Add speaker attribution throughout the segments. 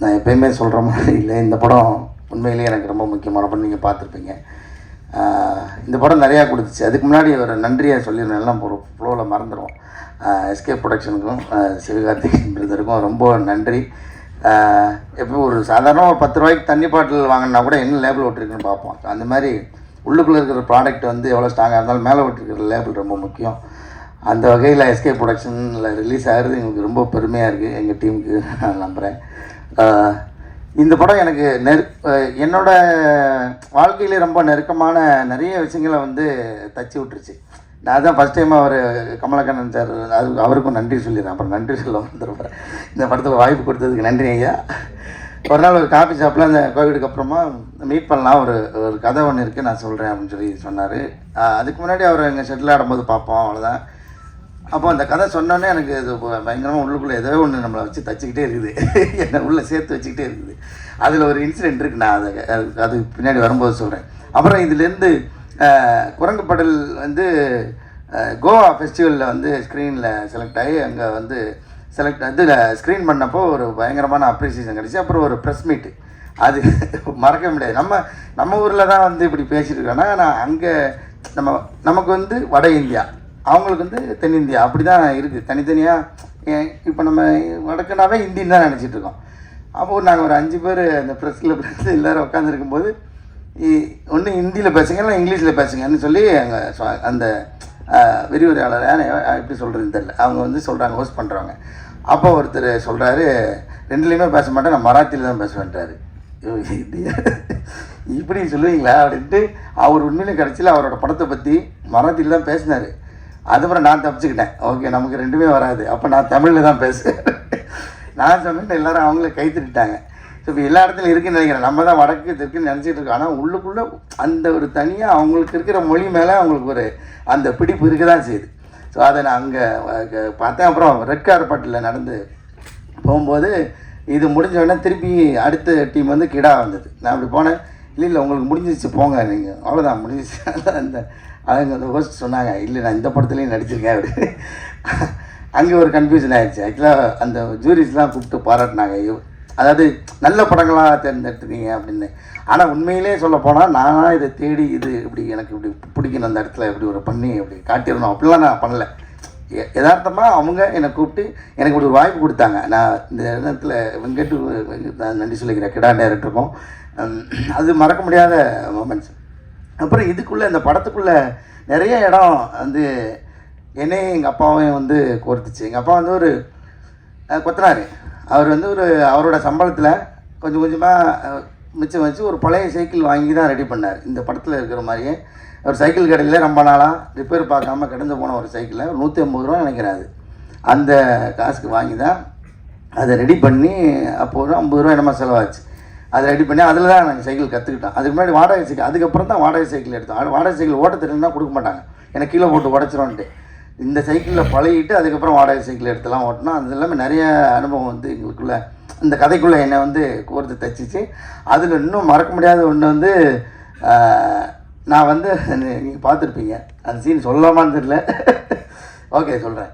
Speaker 1: நான் எப்பயுமே சொல்கிற மாதிரி இல்லை. இந்த படம் உண்மையிலேயே எனக்கு ரொம்ப முக்கியமான படம். நீங்கள் பார்த்துருப்பீங்க. இந்த படம் நிறையா கொடுத்துச்சு. அதுக்கு முன்னாடி ஒரு நன்றியை சொல்லிடுறேன். எல்லாம் ஒரு ஃப்ளோவில் மறந்துடுவோம் எஸ்கே ப்ரொடக்ஷனுக்கும் சிவகார்த்திகேயன் பிரதருக்கும் ரொம்ப நன்றி. எப்போ ஒரு சாதாரண ஒரு பத்து ரூபாய்க்கு தண்ணி பாட்டில் வாங்கினா கூட என்ன லேபிள் விட்டுருக்குன்னு பார்ப்போம். அந்த மாதிரி உள்ளுக்குள்ளே இருக்கிற ப்ராடக்ட் வந்து எவ்வளோ ஸ்ட்ராங்காக இருந்தாலும் மேலே விட்டுருக்கிற லேபிள் ரொம்ப முக்கியம். அந்த வகையில் எஸ்கே ப்ரொடக்ஷனில் ரிலீஸ் ஆகிறது எங்களுக்கு ரொம்ப பெருமையாக இருக்குது எங்கள் டீமுக்கு நான் நம்புகிறேன் இந்த படம் எனக்கு நெரு என்னோட வாழ்க்கையிலே ரொம்ப நெருக்கமான நிறைய விஷயங்களை வந்து தச்சு விட்டுருச்சு. நான் தான் ஃபஸ்ட் டைம் அவர் கமலக்கண்ணன் சார் அது அவருக்கும் நன்றி சொல்லிடுறேன். அப்புறம் நன்றி சொல்ல வந்துருப்பேன் இந்த படத்துக்கு வாய்ப்பு கொடுத்ததுக்கு நன்றி ஐயா. ஒரு நாள் ஒரு காஃபி ஷாப்பில் அந்த கோவிடுக்கு அப்புறமா மீட் பண்ணலாம் ஒரு ஒரு கதை ஒன்று இருக்குது நான் சொல்கிறேன் அப்படின்னு சொல்லி சொன்னார். அதுக்கு முன்னாடி அவர் எங்கள் ஷெட்டில் ஆடும்போது பார்ப்போம் அவ்வளோதான் அப்போ அந்த கதை சொன்னோன்னே எனக்கு இது பயங்கரமாக உள்ளுக்குள்ளே ஏதோ ஒன்று நம்மளை வச்சு தச்சுக்கிட்டே இருக்குது. என்னை உள்ளே சேர்த்து வச்சுக்கிட்டே இருக்குது. அதில் ஒரு இன்சிடென்ட் இருக்குது நான் அதை அது- பின்னாடி வரும்போது சொல்கிறேன் அப்புறம் இதுலேருந்து குரங்கு படல் வந்து கோவா ஃபெஸ்டிவலில் வந்து ஸ்க்ரீனில் செலக்ட் ஆகி அங்கே வந்து செலக்ட் இதில் ஸ்க்ரீன் பண்ணப்போ ஒரு பயங்கரமான அப்ரிசியேஷன் கிடச்சி. அப்புறம் ஒரு ப்ரெஸ் மீட்டு அது மறக்க முடியாது. நம்ம நம்ம ஊரில் தான் வந்து இப்படி பேசிட்டு இருக்கோன்னா நான் அங்கே நம்ம நமக்கு வந்து வட இந்தியா. அவங்களுக்கு வந்து தென்னிந்தியா அப்படி தான் இருக்குது தனித்தனியாக இப்போ நம்ம வடக்குனாவே ஹிந்தின்னு தான் நினச்சிட்ருக்கோம் அப்போது நாங்கள் ஒரு அஞ்சு பேர் அந்த ப்ரெஸ்ஸில் ப்ரெஸ்ஸில் எல்லோரும் உட்காந்துருக்கும்போது ஒன்று ஹிந்தியில் பேசுங்க இல்லை இங்கிலீஷில் பேசுங்கன்னு சொல்லி அங்கே அந்த விரிவுரையாளர் எப்படி சொல்கிறதுன்னு தெரில அவங்க வந்து சொல்கிறாங்க ஹோஸ்ட் பண்ணுறவங்க அப்போ ஒருத்தர் சொல்கிறாரு ரெண்டுலேயுமே பேச மாட்டேன் நான் மராத்தியில் தான் பேசுவேன்றாரு இப்படி சொல்லுவீங்களா? அப்படின்ட்டு அவர் உண்மையிலே கடைசியில் அவரோட படத்தை பற்றி மராத்தியில் தான் பேசினார். அதுக்கப்புறம் நான் தப்பிச்சுக்கிட்டேன். ஓகே நமக்கு ரெண்டுமே வராது. அப்போ நான் தமிழில் தான் பேசுகிறேன் நான் சொன்னேன் எல்லாரும் அவங்கள கை ஸோ இப்போ எல்லா இடத்துலையும் இருக்குன்னு நினைக்கிறேன். நம்ம தான் வடக்கு தெற்குன்னு நினச்சிட்டு இருக்கோம். ஆனால் உள்ளுக்குள்ளே அந்த ஒரு தனியாக அவங்களுக்கு இருக்கிற மொழி மேலே அவங்களுக்கு ஒரு அந்த பிடிப்பு இருக்க தான் செய்யுது. ஸோ அதை நான் அங்கே பார்த்தேன். அப்புறம் ரெட் கார்பட்டில் நடந்து போகும்போது இது முடிஞ்ச உடனே திருப்பி அடுத்த டீம் வந்து கிடா வந்தது. நான் அப்படி போனேன். இல்லை இல்லை உங்களுக்கு முடிஞ்சிச்சு போங்க நீங்கள் அவ்வளோதான் முடிஞ்சிச்சு அந்த அவங்க அந்த ஹோஸ்ட் சொன்னாங்க இல்லை நான் இந்த படத்துலேயும் நடிச்சிருக்கேன் அப்படி அங்கே ஒரு கன்ஃபியூஷன் ஆயிடுச்சு. ஆக்சுவலாக அந்த ஜூரிஸ்லாம் கூப்பிட்டு பாராட்டினாங்க. ஐயோ அதாவது நல்ல படங்களாக தேர்ந்தெடுத்துருக்கீங்க அப்படின்னு. ஆனால் உண்மையிலே சொல்ல போனால் நானாக இதை தேடி இது இப்படி எனக்கு இப்படி பிடிக்கணும் அந்த இடத்துல இப்படி ஒரு பண்ணி இப்படி காட்டிடணும். அப்படிலாம் நான் பண்ணல. எ- அவங்க என்னை கூப்பிட்டு எனக்கு இப்படி ஒரு வாய்ப்பு கொடுத்தாங்க. நான் இந்த இடத்துல வெங்கட் நான் நன்றி சொல்லிக்கிறேன் கிடா டேரக்டருக்கும் அது மறக்க முடியாத மூமெண்ட்ஸ் அப்புறம் இதுக்குள்ளே இந்த படத்துக்குள்ளே நிறைய இடம் வந்து என்னையும் எங்கள் அப்பாவையும் வந்து கோர்த்துச்சு. எங்கள் அப்பா வந்து ஒரு கொத்தனார். அவர் வந்து ஒரு அவரோட சம்பளத்தில் கொஞ்சம் கொஞ்சமாக மிச்சம் வச்சு ஒரு பழைய சைக்கிள் வாங்கி தான் ரெடி பண்ணார். இந்த படத்தில் இருக்கிற மாதிரியே ஒரு சைக்கிள் கடையில் ரொம்ப நாளாக ரிப்பேர் பார்க்காம கிடந்து போன ஒரு சைக்கிளை நூற்றி ஐம்பது ரூபா நினைக்கிறேன் அது. அந்த காசுக்கு வாங்கி தான் அதை ரெடி பண்ணி அப்போது ஐம்பது ரூபா என்னமா செலவாச்சு. அதை ரெடி பண்ணி அதில் தான் நாங்கள் சைக்கிள் கற்றுக்கிட்டோம் அதுக்கு முன்னாடி வாடகை சைக்கிள் அதுக்கப்புறம் தான் வாடகை சைக்கிள் எடுத்தோம். அது வாடகை சைக்கிள் ஓட்ட தெரியும்னா கொடுக்க மாட்டாங்க. எனக்கு கீழே போட்டு உடச்சிரோன்ட்டு இந்த சைக்கிளில் பழகிட்டு அதுக்கப்புறம் வாடகை சைக்கிள் எடுத்துலாம் ஓட்டினோம் அது எல்லாமே நிறைய அனுபவம் வந்து எங்களுக்குள்ளே இந்த கதைக்குள்ளே என்னை வந்து கோர்த்து தச்சிச்சு. அதில் இன்னும் மறக்க முடியாத ஒன்று வந்து நான் வந்து நீங்கள் பார்த்துருப்பீங்க. அந்த சீன் சொல்லாமான்னு தெரியல. ஓகே சொல்கிறேன்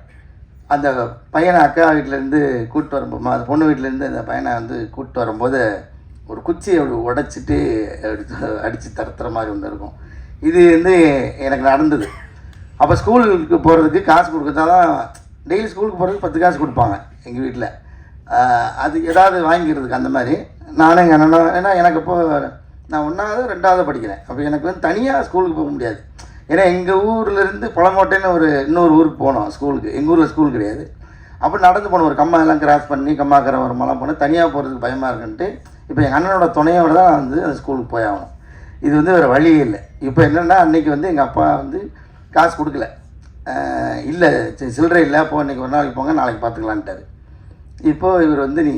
Speaker 1: அந்த பையனை அக்கா வீட்டிலேருந்து கூப்பிட்டு வரும்போது அந்த பொண்ணு வீட்டிலேருந்து அந்த பையனை வந்து கூப்பிட்டு வரும்போது ஒரு குச்சியை அப்படி உடைச்சிட்டு அடித்து தரத்துற மாதிரி ஒன்று இருக்கும். இது வந்து எனக்கு நடந்தது. அப்போ ஸ்கூலுக்கு போகிறதுக்கு காசு கொடுத்தா தான் டெய்லி ஸ்கூலுக்கு போகிறதுக்கு பத்து காசு கொடுப்பாங்க எங்கள் வீட்டில் அது ஏதாவது வாங்கிக்கிறதுக்கு அந்த மாதிரி. நானும் எங்கள் அண்ணனும் ஏன்னா எனக்கு இப்போ நான் ஒன்றாவது ரெண்டாவது படிக்கிறேன். அப்போ எனக்கு வந்து தனியாக ஸ்கூலுக்கு போக முடியாது. ஏன்னா எங்கள் ஊர்லேருந்து புலங்கோட்டைன்னு ஒரு இன்னொரு ஊருக்கு போனோம் ஸ்கூலுக்கு. எங்கள் ஊரில் ஸ்கூல் கிடையாது. அப்போ நடந்து போனோம். ஒரு கம்மா எல்லாம் கிராஸ் பண்ணி கம்மாக்கரை வரமெல்லாம் போனேன் தனியாக போகிறதுக்கு பயமாக இருக்குன்ட்டு இப்போ எங்கள் அண்ணனோட துணையோட தான் வந்து அந்த ஸ்கூலுக்கு போய் ஆகணும். இது வந்து வேறு வழியே இல்லை. இப்போ என்னென்னா அன்றைக்கி வந்து எங்கள் அப்பா வந்து காசு கொடுக்கல. இல்லை சில்லறை இல்லை அப்போ இன்றைக்கி ஒரு நாளைக்கு போங்க நாளைக்கு பார்த்துக்கலான்ட்டாரு இப்போது இவர் வந்து நீ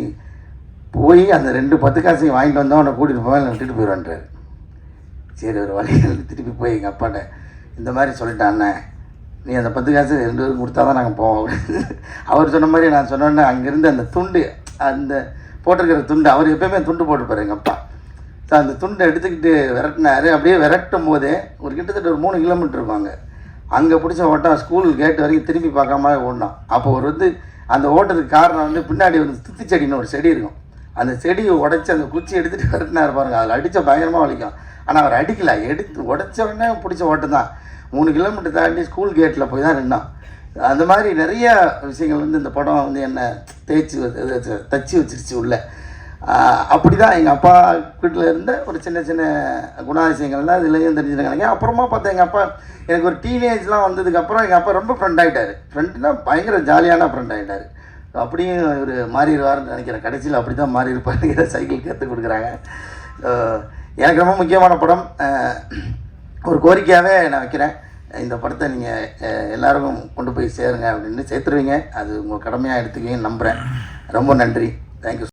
Speaker 1: போய் அந்த ரெண்டு பத்து காசையும் வாங்கிட்டு வந்தோம் உன்னை கூட்டிகிட்டு போவேன் விட்டுட்டு போயிடுவான்றாரு. சரி ஒரு வழியில் திருப்பி போய் எங்கள் அப்பாட்ட இந்த மாதிரி சொல்லிட்டான் அண்ணன் நீ அந்த பத்து காசு ரெண்டு பேரும் கொடுத்தா தான் நாங்கள் போவோம் அவர் சொன்ன மாதிரி நான் சொன்னோன்னே அங்கேருந்து அந்த துண்டு அந்த போட்டிருக்கிற துண்டு அவர் எப்பயுமே துண்டு போட்டுப்பார் எங்கள் அப்பா. ஸோ அந்த துண்டை எடுத்துக்கிட்டு விரட்டினாரு. அப்படியே விரட்டும் போதே ஒரு கிட்டத்தட்ட ஒரு மூணு கிலோமீட்டர் இருப்பாங்க. அங்கே பிடிச்ச ஓட்டம் ஸ்கூல் கேட் வரைக்கும் திரும்பி பார்க்காம ஓடினோம் அப்போ ஒரு வந்து அந்த ஓட்டத்துக்கு காரணம் வந்து பின்னாடி வந்து துத்தி செடின்னு ஒரு செடி இருக்கும். அந்த செடியை உடைச்சி அந்த குச்சி எடுத்துகிட்டு விரட்டினார் பாருங்க. அதில் அடித்த பயங்கரமாக வலிக்கும். ஆனால் அவர் அடிக்கல. எடுத்து உடைச்ச உடனே பிடிச்ச ஓட்டம் தான். மூணு கிலோமீட்டர் தாண்டி ஸ்கூல் கேட்டில் போய் தான் நின்னான். அந்த மாதிரி நிறைய விஷயங்கள் வந்து இந்த படம் வந்து என்ன தேய்ச்சி வச்சு- தச்சு வச்சிருச்சு உள்ள. அப்படி தான் எங்கள் அப்பா வீட்டில் இருந்த ஒரு சின்ன சின்ன குணாதிசயங்கள்லாம் இதுலேயும் தெரிஞ்சுருக்காங்க அப்புறமா பார்த்தா எங்கள் அப்பா எனக்கு ஒரு டீனேஜ்லாம் வந்ததுக்கப்புறம் எங்கள் அப்பா ரொம்ப ஃப்ரெண்ட் ஆகிட்டார் ஃப்ரெண்ட்னா பயங்கர ஜாலியான ஃப்ரெண்ட் ஆகிட்டார் அப்படியும் இவர் மாறிடுவார்னு நினைக்கிறேன். கடைசியில் அப்படி தான் மாறி இருப்பாருங்கிற சைக்கிள் கற்றுக் கொடுக்குறாங்க. எனக்கு ரொம்ப முக்கியமான படம். ஒரு கோரிக்கையாகவே நான் வைக்கிறேன். இந்த படத்தை நீங்கள் எல்லாருக்கும் கொண்டு போய் சேருங்க அப்படின்னு சேர்த்துருவீங்க. அது உங்கள் கடமையாக எடுத்துக்குவீங்கன்னு நம்புகிறேன் ரொம்ப நன்றி. தேங்க்யூ